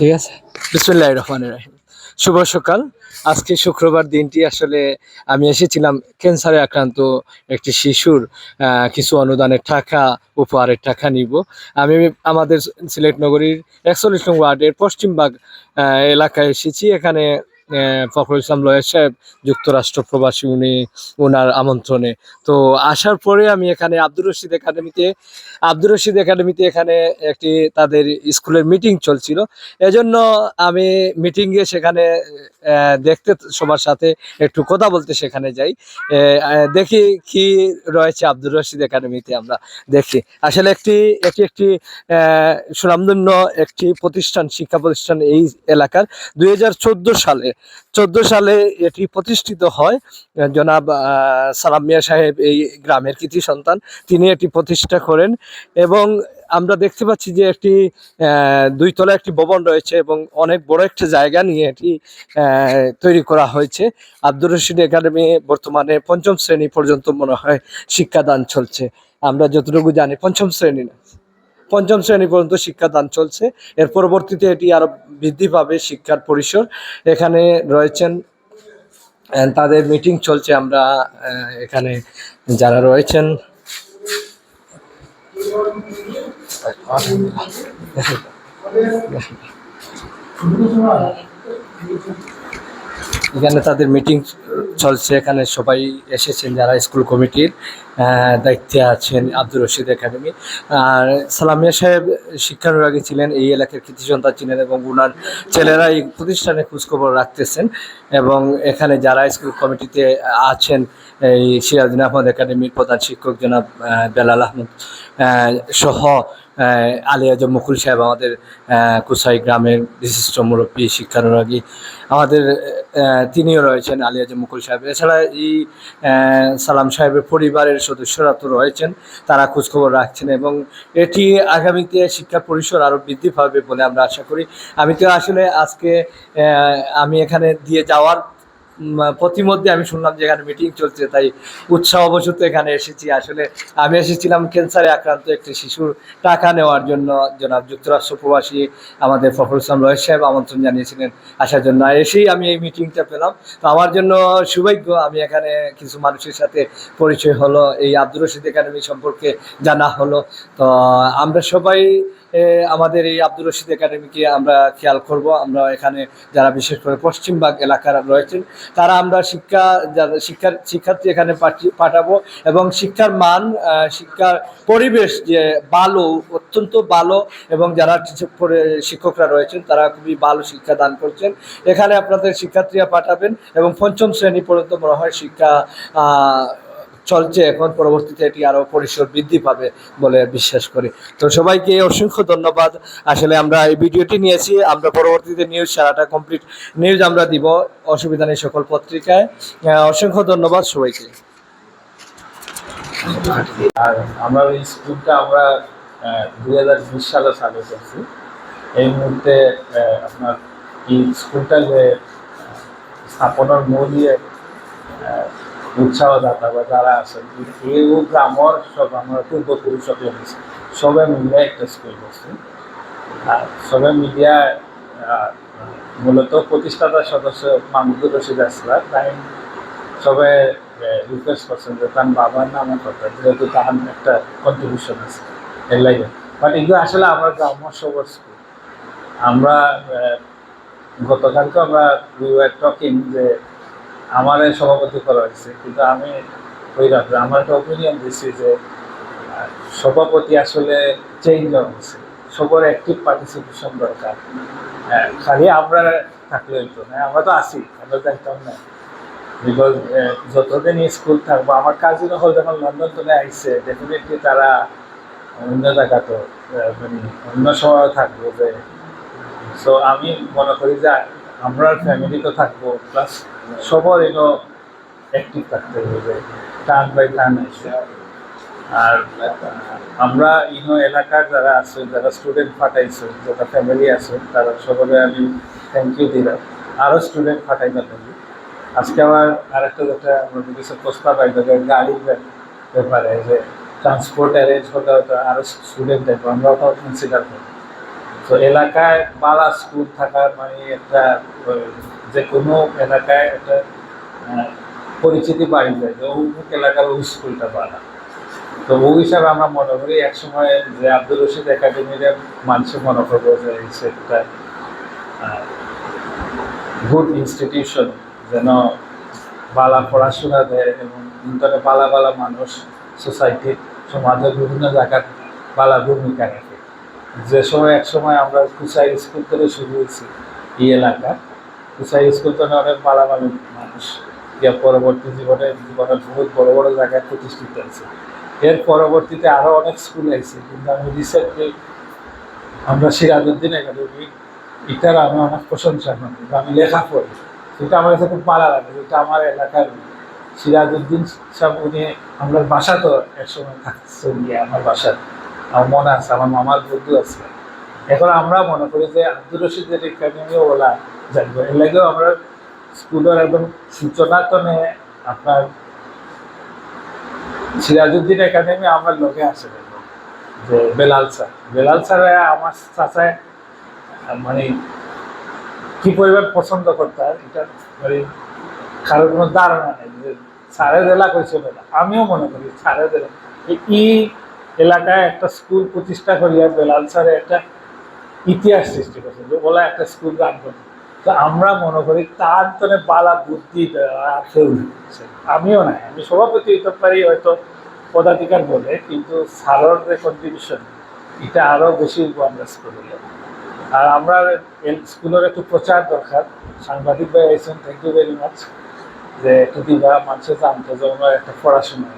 ঠিক আছে? বিসমুল্লাহ রহমান রাহিম। শুভ সকাল। আজকে শুক্রবার দিনটি আসলে আমি এসেছিলাম ক্যান্সারে আক্রান্ত একটি শিশুর কিছু অনুদানের টাকা, উপহারের টাকা নিব। আমি আমাদের সিলেট নগরীর একচল্লিশ নং ওয়ার্ডের পশ্চিমবাগ এলাকায় এসেছি। এখানে ফখরুল ইসলাম লয়ের সাহেব, যুক্তরাষ্ট্র প্রবাসী, উনি ওনার আমন্ত্রণে। তো আসার পরে আমি এখানে আব্দুর রশিদ একাডেমিতে, আব্দুর রশিদ একাডেমিতে এখানে একটি তাদের স্কুলের মিটিং চলছিল। এজন্য আমি মিটিংয়ে সেখানে দেখতে সবার সাথে একটু কথা বলতে সেখানে যাই। দেখি কি রয়েছে আব্দুর রশিদ একাডেমিতে আমরা দেখি। আসলে একটি, এটি একটি সুনামধন্য একটি প্রতিষ্ঠান, শিক্ষা প্রতিষ্ঠান এই এলাকার। দু হাজার চোদ্দ সালে চোদ্দ সালে এটি প্রতিষ্ঠিত হয়। জনাব সালাম মিয়া সাহেব এই গ্রামের কৃতি সন্তান, তিনি এটি প্রতিষ্ঠা করেন এবং আমরা দেখতে পাচ্ছি যে একটি দুইতলা একটি ভবন রয়েছে এবং অনেক বড় একটা জায়গা নিয়ে এটি তৈরি করা হয়েছে। আব্দুর রশিদ একাডেমি বর্তমানে পঞ্চম শ্রেণি পর্যন্ত মনে হয় শিক্ষাদান চলছে। আমরা যতটুকু জানি, পঞ্চম শ্রেণি না। পঞ্চম শ্রেণি পর্যন্ত শিক্ষাদান চলছে। এর পরবর্তীতে এটি আরও বৃদ্ধি পাবে শিক্ষার পরিসর। এখানে রয়েছেন তাদের মিটিং চলছে আমরা এখানে যারা রয়েছেন। এখানে তাদের মিটিং চলছে এখানে সবাই এসেছেন যারা স্কুল কমিটির দায়িত্বে আছেন আব্দুর রশিদ একাডেমি আর সালামিয়া সাহেব শিক্ষা বিভাগে ছিলেন এই এলাকার কৃতি সন্তান ছিলেন এবং ওনার ছেলেরা এই প্রতিষ্ঠানে খোঁজখবর রাখতেছেন এবং এখানে যারা স্কুল কমিটিতে আছেন এই সিরাজুদ্দিন আহমদ একাডেমির প্রধান শিক্ষক জনাব বেলাল আহমদ আহ, সহ আহ, আলী আজম মুকুল সাহেব আমাদের কুসাই গ্রামের বিশিষ্ট মুরব্বী শিক্ষানুরাগী আমাদের তিনিও রয়েছেন আলী আজম মুকুল সাহেব। এছাড়া এই সালাম সাহেবের পরিবারের সদস্যরা তো রয়েছেন তারা খোঁজখবর রাখছেন এবং এটি আগামীতে শিক্ষা পরিসর আরও বৃদ্ধি পাবে বলে আমরা আশা করি। আমি তো আসলে আজকে আমি এখানে দিয়ে যাওয়ার প্রতিমধ্যে আমি শুনলাম যে এখানে মিটিং চলছে, তাই উৎসাহবশত এখানে এসেছি। আসলে আমি এসেছিলাম ক্যান্সারে আক্রান্ত একটি শিশুর টাকা নেওয়ার জন্য। জনাব যুক্তরাষ্ট্র প্রবাসী আমাদের ফখরুল ইসলাম রয়েস সাহেব আমন্ত্রণ জানিয়েছিলেন আসার জন্য। এসেই আমি এই মিটিংটা পেলাম। তো আমার জন্য সৌভাগ্য, আমি এখানে কিছু মানুষের সাথে পরিচয় হলো। এই আব্দুর রশিদ একাডেমি সম্পর্কে জানা হলো। তো আমরা সবাই আমাদের এই আব্দুর রশিদ একাডেমিকে আমরা খেয়াল করব। আমরা এখানে যারা বিশেষ করে পশ্চিমবাগ এলাকার রয়েছেন, তারা আমরা শিক্ষা, যারা শিক্ষার, শিক্ষার্থী এখানে পাঠি- পাঠাবো এবং শিক্ষার মান শিক্ষার পরিবেশ যে ভালো, অত্যন্ত ভালো এবং যারা শিক্ষকরা রয়েছেন, তারা খুবই ভালো শিক্ষা দান করছেন। এখানে আপনাদের শিক্ষার্থীরা পাঠাবেন এবং পঞ্চম শ্রেণি পর্যন্ত মনে হয় শিক্ষা চলছে এখন, পরবর্তীতে এটি আরও পরিসর বৃদ্ধি পাবে বলে বিশ্বাস করি। তো সবাইকে অসংখ্য ধন্যবাদ। আসলে আমরা এই ভিডিওটি নিয়েছি, আমরা পরবর্তীতে নিউজ সারাটা কমপ্লিট নিউজ আমরা দিব অসুবিধা নেই সকল পত্রিকায়। অসংখ্য ধন্যবাদ সবাইকে। আর আমরা এই স্কুলটা আমরা দুই হাজার বিশ সালে চালু করছি। এই মুহূর্তে আপনার এই স্কুলটা যে স্থাপনের মূল ইয়ে উৎসাহদাতা বা যারা আছেন, এই গ্রামর সব আমরা পূর্বপুরুষক হয়েছে সবে মিলে একটা স্কুল করছে আর সবে মিডিয়া মূলত প্রতিষ্ঠাতা সদস্য মাহমুদুর রশিদ আসলাম তাই সবে রিকোয়েস্ট করছেন যে তার বাবার নামে কথা, যেহেতু তার একটা কন্ট্রিবিউশন আছে এর লাগে। বাট এগুলো আসলে আমরা গ্রাম্য সবর স্কুল আমরা গতকালকে আমরা উই ওয়ার টকিং যে আমার সভাপতি করা হয়েছে কিন্তু আমি ওই রাত্রে আমার একটা অপিনিয়ন দিচ্ছি যে সভাপতি আসলে চেঞ্জ হচ্ছে সবার অ্যাক্টিভ পার্টিসিপেশন দরকার। হ্যাঁ, খালি আমরা থাকলে হইতো হ্যাঁ আমরা তো আছি আমরা দেখতাম না বিকজ যতদিন স্কুল থাকব আমার কাজিন হল যখন লন্ডন থেকে আইসে ডেফিনেটলি তারা অন্য জায়গা তো মানে অন্য সময় থাকব যে সো আমি মনে করি যে আমরা ফ্যামিলি তো থাকব প্লাস সবার এনো অ্যাক্টিভ থাকতে হবে, টান বাই টান আইসে আর, আমরা ইনো এলাকার যারা আছে, যারা স্টুডেন্ট ফাটাইছে যারা ফ্যামিলি আছে, তারা সবাই আমি থ্যাংক ইউ দিলাম। আরও স্টুডেন্ট ফাটাই না থাকি আজকে আমার আরেকটা যেটা আমার কিছু প্রস্তাব যে গাড়ির ব্যাপারে, যে ট্রান্সপোর্ট অ্যারেঞ্জ হতে হতো আরও স্টুডেন্ট দেখব আমরা ওটাও কনসিডার করি। তো এলাকায় বালা স্কুল থাকার মানে একটা যে কোনো এলাকায় একটা পরিচিতি বাড়ি যায়, যে অমুক এলাকার ওই স্কুলটা বালা তো ওই হিসাবে আমরা মনে করি, একসময় যে আব্দুল রশিদ একাডেমির মানুষ মনে করব যে সেটা গুড ইনস্টিটিউশন যেন বালা পড়াশোনা দেয় এবং ইন্টারে বালা বালা মানুষ সোসাইটির সমাজের বিভিন্ন জায়গার বালা ভূমিকা রাখে। যে সময় এক সময় আমরা কুসাই স্কুল থেকে শুরু হয়েছি এই এলাকা কুসাই স্কুল থেকে অনেক বালা মানুষ। ইয়া পরবর্তী জীবনে জীবনের বহুত বড় বড় জায়গায় প্রতিষ্ঠিত হয়েছে। এর পরবর্তীতে আরও অনেক স্কুল আছে কিন্তু আমি রিসেন্টলি আমরা সিরাজউদ্দিন একাডেমি, এটার আমি অনেক প্রশংসা করি আমি লেখা পড়ি। সেটা আমার কাছে খুব ভালো লাগে যেটা আমার এলাকার সিরাজউদ্দিন সাহেব, উনি আমরা বাসা তো একসময় থাকছেন গিয়ে আমার বাসার, আমার মনে আছে, আমার মামার বন্ধু আছে। এখন আমরা মনে করি যে আব্দুর রশিদের একাডেমি ওলা জানব। এর লাগেও আমরা স্কুলের একদম সূচনা তো আপনার সিরাজউদ্দিন একাডেমি আমার লোকে দেখো, যে বেলাল স্যার। বেলাল স্যার আমার চাচায় মানে কি পরিমাণ পছন্দ করতাম এটা মানে কারোর কোনো ধারণা নেই যে সারের এলাকা হয়েছিল না। আমিও মনে করি সারের এলাকা এই এলাকায় একটা স্কুল প্রতিষ্ঠা করিয়া বেলাল স্যারের একটা ইতিহাস সৃষ্টি করছে যে বলা একটা স্কুল রান করছে তো আমরা মনে করি তার জন্য বালা বুদ্ধি কেউ আমিও নাই, আমি সভাপতি হইতে পারি হয়তো পদাধিকার বলে, কিন্তু সারর কন্ট্রিবিউশন এটা আরও বেশি ওয়ান্ডার্স করে আর আমরা স্কুলের একটু প্রচার দরকার। সাংবাদিক ভাই আইসেন থ্যাংক ইউ ভেরি মাচ যে একটু দিবা মানুষের জানতে যে আমরা একটা পড়াশোনা।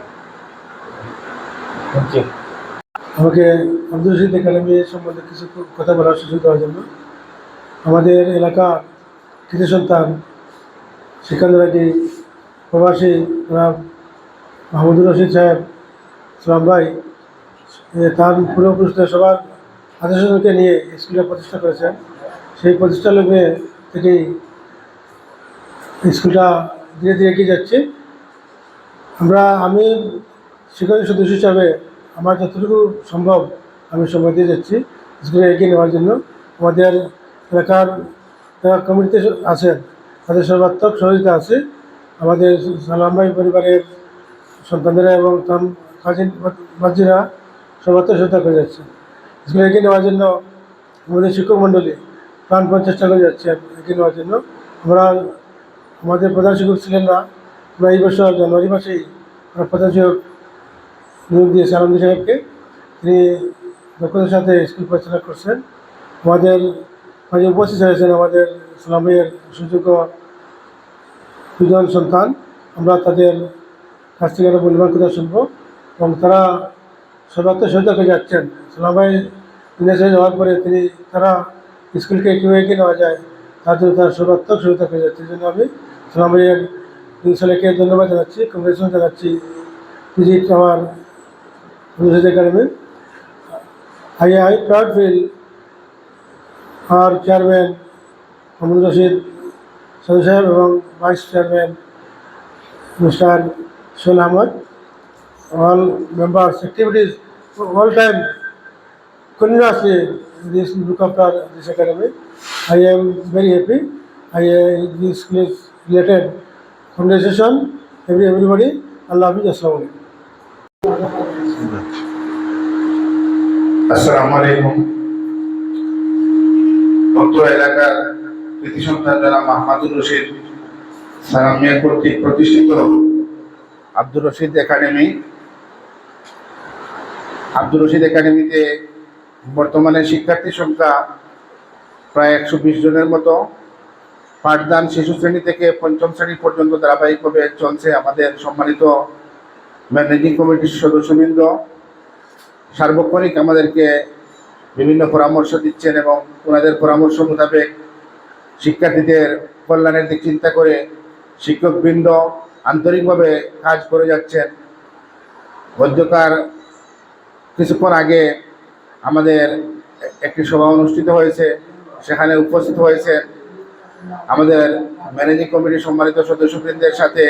থ্যাংক ইউ আমাকে আব্দুল রশিদ একাডেমি সম্বন্ধে কিছু কথা বলার সুযোগ দেওয়ার জন্য। আমাদের এলাকার কৃতি সন্তান শিক্ষান্তরাজি প্রবাসী জনাব মাহমুদুর রশিদ সাহেব, সালাম ভাই তার পূর্বপুরুষদের সবার আদর্শকে নিয়ে স্কুলটা প্রতিষ্ঠা করেছেন। সেই প্রতিষ্ঠা লগ্নে থেকেই স্কুলটা ধীরে ধীরে এগিয়ে যাচ্ছে। আমরা, আমি শিক্ষক সদস্য হিসাবে আমার যতটুকু সম্ভব আমি সময় দিয়ে যাচ্ছি স্কুলে এগিয়ে নেওয়ার জন্য। আমাদের এলাকার যারা কমিটিতে আছেন তাদের সর্বাত্মক সহযোগিতা আছে। আমাদের সালাম ভাই পরিবারের সন্তানেরা এবং তার কাজিন বাজিরা সর্বাত্মক সহায়তা করে যাচ্ছেন স্কুলে এগিয়ে নেওয়ার জন্য আমাদের শিক্ষক মণ্ডলী প্রাণপণ চেষ্টা করে যাচ্ছেন এগিয়ে নেওয়ার জন্য। আমরা, আমাদের প্রধান শিক্ষক ছিলেন না, আমরা এই বছর জানুয়ারি মাসেই আমরা প্রধান শিক্ষক নিয়োগ দিয়েছে আলমগীর সাহেবকে। তিনি দক্ষতার সাথে স্কুল পরিচালনা করছেন। আমাদের মাঝে উপস্থিত হয়েছেন আমাদের সালামের সুযোগ্য দুজন সন্তান। আমরা তাদের কাছ থেকে একটা মূল্যবান কথা শুনব। এবং তারা সর্বাত্মক সহায়তা করে যাচ্ছেন। সালাম ভাই বিদেশে যাওয়ার পরে তিনি তারা স্কুলকে কীভাবে এগিয়ে নেওয়া যায়, তার জন্য তার সর্বাত্মক সহায়তা করে যাচ্ছে। জন্য আমি ভাইয়ের ছেলেকে ধন্যবাদ জানাচ্ছি কংগ্রেচুলেশন জানাচ্ছি visit our proud feel our chairman Hamud Rashid Sadhu Sahib এবং vice chairman Mr. Shul Ahmad, all members, activities, all time continuously this look after this academy. I am very happy. I uh, this is related congratulations every everybody. Allah Hafiz. Assalamu alaikum. আসসালামু আলাইকুম ভক্ত এলাকার কৃতি সন্তান যারা মাহমাদুর রশিদ সালাম মিয়া কর্তৃক প্রতিষ্ঠিত, আব্দুর রশিদ একাডেমি। আব্দুর রশিদ একাডেমিতে বর্তমানে শিক্ষার্থী সংখ্যা প্রায় একশো বিশ জনের মতো। পাঠদান শিশু শ্রেণি থেকে পঞ্চম শ্রেণি পর্যন্ত ধারাবাহিকভাবে চলছে আমাদের সম্মানিত ম্যানেজিং কমিটির সদস্যবৃন্দ। সার্বক্ষণিক আমাদেরকে বিভিন্ন পরামর্শ দিচ্ছেন এবং ওনাদের পরামর্শ মোতাবেক শিক্ষার্থীদের কল্যাণের দিক চিন্তা করে শিক্ষকবৃন্দ আন্তরিকভাবে কাজ করে যাচ্ছেন। গদ্যকার কিছুক্ষণ আগে আমাদের একটি সভা অনুষ্ঠিত হয়েছে, সেখানে উপস্থিত হয়েছে আমাদের ম্যানেজিং কমিটির সম্মানিত সদস্যবৃন্দের সাথে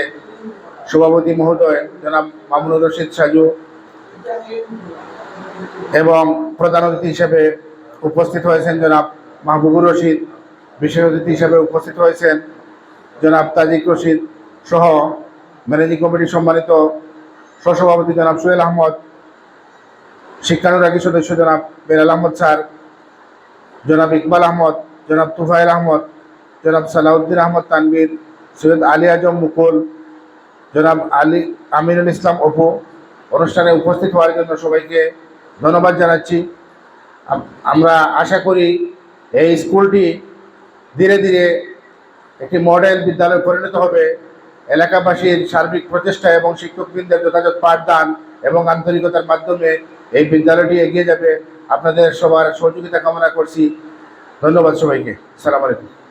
সভাপতি মহোদয় জনাব মামুনুর রশিদ সাজু। এবং প্রধান অতিথি হিসেবে উপস্থিত হয়েছেন জনাব মাহবুবুর রশিদ, বিশেষ অতিথি হিসাবে উপস্থিত হয়েছেন জনাব তাজিক রশিদ সহ ম্যানেজিং কমিটির সম্মানিত সহসভাপতি জনাব সোহেল আহমদ, শিক্ষানুরাগী সদস্য জনাব বেলাল আহমদ স্যার, জনাব ইকবাল আহমদ, জনাব তুফাইল আহমদ, জনাব সালাউদ্দিন আহমদ তানভীর, সৈয়দ আলী আজম মুকুল, জনাব আলী আমিনুল ইসলাম অপু অনুষ্ঠানে উপস্থিত হওয়ার জন্য সবাইকে ধন্যবাদ জানাচ্ছি। আমরা আশা করি এই স্কুলটি ধীরে ধীরে একটি মডেল বিদ্যালয়ে পরিণত হবে। এলাকাবাসীর সার্বিক প্রচেষ্টা এবং শিক্ষকবৃন্দের যথাযথ পাঠদান এবং আন্তরিকতার মাধ্যমে এই বিদ্যালয়টি এগিয়ে যাবে। আপনাদের সবার সহযোগিতা কামনা করছি। ধন্যবাদ সবাইকে। সালাম আলাইকুম।